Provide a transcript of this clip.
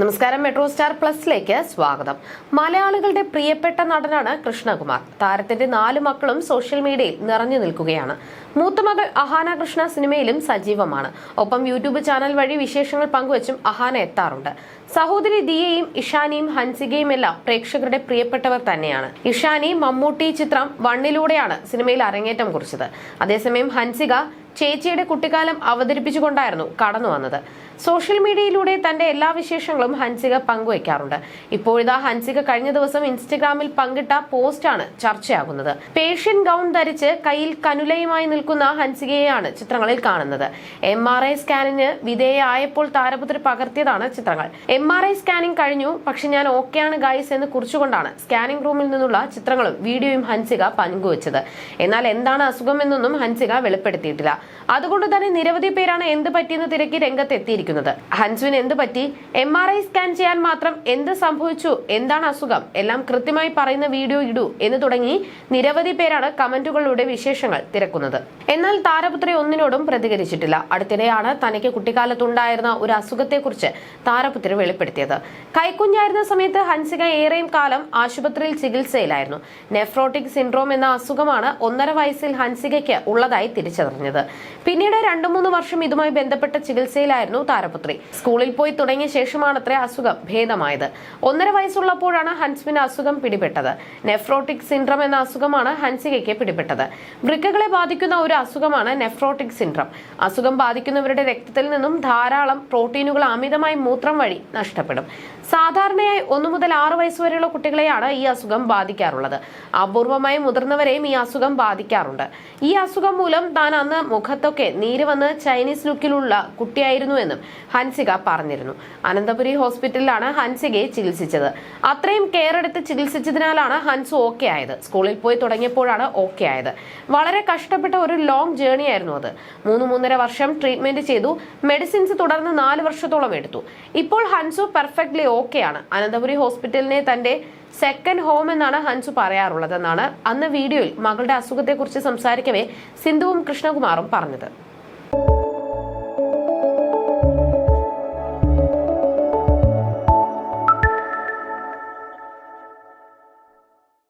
നമസ്കാരം metro star പ്ലസിലേക്ക് സ്വാഗതം. മലയാളികളുടെ പ്രിയപ്പെട്ട നടനാണ് കൃഷ്ണകുമാർ. താരത്തിന്റെ നാല് മക്കളും സോഷ്യൽ മീഡിയയിൽ നിറഞ്ഞു നിൽക്കുകയാണ്. മൂത്തമകൾ അഹാന കൃഷ്ണ സിനിമയിലും സജീവമാണ്. ഒപ്പം യൂട്യൂബ് ചാനൽ വഴി വിശേഷങ്ങൾ പങ്കുവച്ചും അഹാന എത്താറുണ്ട്. സഹോദരി ദിയയും ഇഷാനിയും ഹൻസികയും എല്ലാം പ്രേക്ഷകരുടെ പ്രിയപ്പെട്ടവർ തന്നെയാണ്. ഇഷാനി മമ്മൂട്ടി ചിത്രം വണ്ണിലൂടെയാണ് സിനിമയിൽ അരങ്ങേറ്റം കുറിച്ചത്. അതേസമയം ഹൻസിക ചേച്ചിയുടെ കുട്ടിക്കാലം അവതരിപ്പിച്ചുകൊണ്ടായിരുന്നു കടന്നു വന്നത്. സോഷ്യൽ മീഡിയയിലൂടെ തന്റെ എല്ലാ വിശേഷങ്ങളും ഹൻസിക പങ്കുവയ്ക്കാറുണ്ട്. ഇപ്പോഴിതാ ഹൻസിക കഴിഞ്ഞ ദിവസം ഇൻസ്റ്റഗ്രാമിൽ പങ്കിട്ട പോസ്റ്റാണ് ചർച്ചയാകുന്നത്. പേഷ്യൻ ഗൗൺ ധരിച്ച് കയ്യിൽ കനുലയുമായി നിൽക്കുന്ന ഹൻസികയെയാണ് ചിത്രങ്ങളിൽ കാണുന്നത്. എം ആർ ഐ സ്കാനിന് വിധേയമായപ്പോൾ താരപുത്രി പകർത്തിയതാണ് ചിത്രങ്ങൾ. എം ആർ ഐ സ്കാനിംഗ് കഴിഞ്ഞു പക്ഷെ ഞാൻ ഓക്കെയാണ് ഗൈസ് എന്ന് കുറിച്ചുകൊണ്ടാണ് സ്കാനിംഗ് റൂമിൽ നിന്നുള്ള ചിത്രങ്ങളും വീഡിയോയും ഹൻസിക പങ്കുവച്ചത്. എന്നാൽ എന്താണ് അസുഖമെന്നൊന്നും ഹൻസിക വെളിപ്പെടുത്തിയിട്ടില്ല. അതുകൊണ്ട് തന്നെ നിരവധി പേരാണ് എന്ത് പറ്റിയെന്ന് തിരക്കി രംഗത്തെത്തിയിരിക്കുന്നത്. ഹൻസുവിന് എന്ത് പറ്റി? എം ആർ ഐ സ്കാൻ ചെയ്യാൻ മാത്രം എന്ത് സംഭവിച്ചു? എന്താണ് അസുഖം? എല്ലാം കൃത്യമായി പറയുന്ന വീഡിയോ ഇടൂ എന്ന് തുടങ്ങി നിരവധി പേരാണ് കമന്റുകളിലൂടെ വിശേഷങ്ങൾ തിരക്കുന്നത്. എന്നാൽ താരപുത്രി ഒന്നിനോടും പ്രതികരിച്ചിട്ടില്ല. അടുത്തിടെയാണ് തനിക്ക് കുട്ടിക്കാലത്തുണ്ടായിരുന്ന ഒരു അസുഖത്തെക്കുറിച്ച് താരപുത്രി വെളിപ്പെടുത്തിയത്. കൈക്കുഞ്ഞായിരുന്ന സമയത്ത് ഹൻസിക ഏറെയും കാലം ആശുപത്രിയിൽ ചികിത്സയിലായിരുന്നു. നെഫ്രോട്ടിക് സിൻഡ്രോം എന്ന അസുഖമാണ് ഒന്നര വയസ്സിൽ ഹൻസികയ്ക്ക് ഉള്ളതായി തിരിച്ചറിഞ്ഞത്. പിന്നീട് രണ്ടു മൂന്ന് വർഷം ഇതുമായി ബന്ധപ്പെട്ട ചികിത്സയിലായിരുന്നു താരപുത്രി. സ്കൂളിൽ പോയി തുടങ്ങിയ ശേഷമാണത്രേ അസുഖം ഭേദമായത്. ഒന്നര വയസ്സുള്ളപ്പോഴാണ് ഹൻസ്മിന് അസുഖം പിടിപെട്ടത്. നെഫ്രോട്ടിക് സിൻഡ്രം എന്ന അസുഖമാണ് ഹൻസികയ്ക്ക് പിടിപെട്ടത്. വൃക്കകളെ ബാധിക്കുന്ന ഒരു അസുഖമാണ് നെഫ്രോട്ടിക് സിൻഡ്രം. അസുഖം ബാധിക്കുന്നവരുടെ രക്തത്തിൽ നിന്നും ധാരാളം പ്രോട്ടീനുകൾ അമിതമായി മൂത്രം വഴി നഷ്ടപ്പെടും. സാധാരണയായി ഒന്നു മുതൽ ആറ് വയസ്സുവരെയുള്ള കുട്ടികളെയാണ് ഈ അസുഖം ബാധിക്കാറുള്ളത്. അപൂർവമായി മുതിർന്നവരെയും ഈ അസുഖം ബാധിക്കാറുണ്ട്. ഈ അസുഖം മൂലം താൻ അന്ന് മുഖത്തൊക്കെ നീര് വന്ന് ചൈനീസ് ലുക്കിലുള്ള കുട്ടിയായിരുന്നുവെന്നും ഹൻസിക പറഞ്ഞിരുന്നു. അനന്തപുരി ഹോസ്പിറ്റലിലാണ് ഹൻസികയെ ചികിത്സിച്ചത്. അത്രയും കെയർ എടുത്ത് ചികിത്സിച്ചതിനാലാണ് ഹൻസു ഓക്കെ ആയത്. സ്കൂളിൽ പോയി തുടങ്ങിയപ്പോഴാണ് ഓക്കെ ആയത്. വളരെ കഷ്ടപ്പെട്ട ഒരു ലോങ് ജേണി ആയിരുന്നു അത്. മൂന്ന് മൂന്നര വർഷം ട്രീറ്റ്മെന്റ് ചെയ്തു. മെഡിസിൻസ് തുടർന്ന് നാല് വർഷത്തോളം എടുത്തു. ഇപ്പോൾ ഹൻസു പെർഫെക്റ്റ്ലി ഓക്കെയാണ് അനന്തപുരി ഹോസ്പിറ്റലിനെ തന്റെ സെക്കൻഡ് ഹോം എന്നാണ് ഹൻസു പറയാറുള്ളത് എന്നാണ് അന്ന് വീഡിയോയിൽ മകളുടെ അസുഖത്തെക്കുറിച്ച് സംസാരിക്കവേ സിന്ധുവും കൃഷ്ണകുമാറും പറഞ്ഞത്.